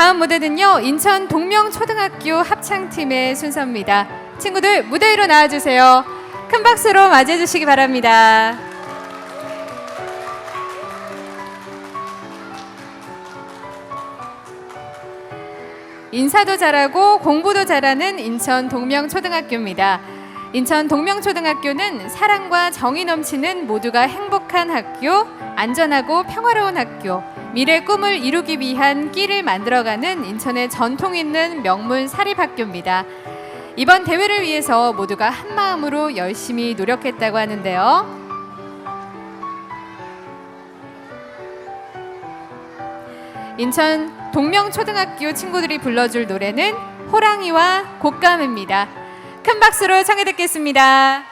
다음 무대는요 인천 동명초등학교 합창팀의 순서입니다. 친구들 무대 위로 나와주세요. 큰 박수로 맞이해 주시기 바랍니다. 인사도 잘하고 공부도 잘하는 인천 동명초등학교입니다. 인천 동명초등학교는 사랑과 정이 넘치는 모두가 행복한 학교, 안전하고 평화로운 학교, 미래 꿈을 이루기 위한 끼를 만들어가는 인천의 전통 있는 명문 사립학교입니다. 이번 대회를 위해서 모두가 한 마음으로 열심히 노력했다고 하는데요. 인천 동명초등학교 친구들이 불러줄 노래는 호랑이와 곶감입니다. 큰 박수로 청해 듣겠습니다.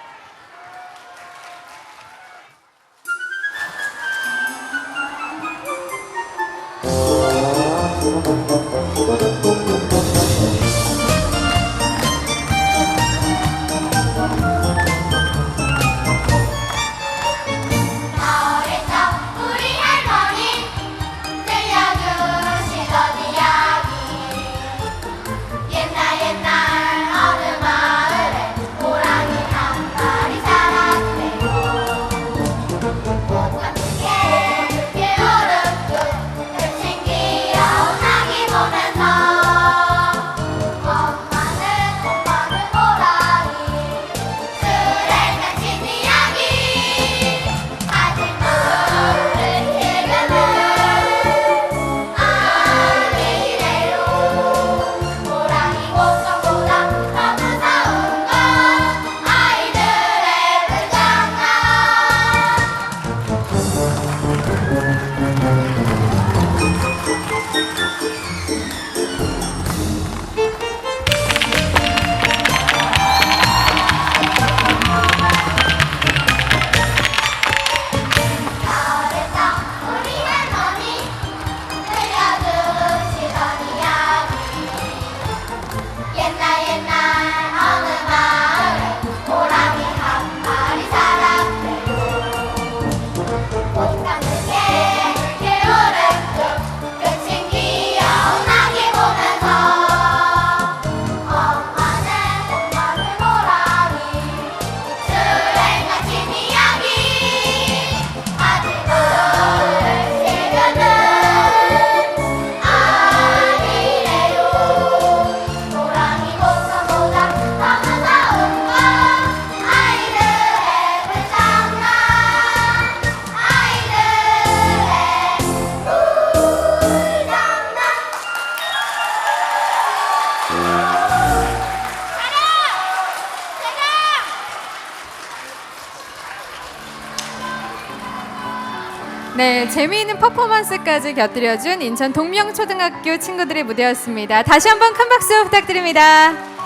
네, 재미있는 퍼포먼스까지 곁들여준 인천 동명초등학교 친구들의 무대였습니다. 다시 한번 큰 박수 부탁드립니다.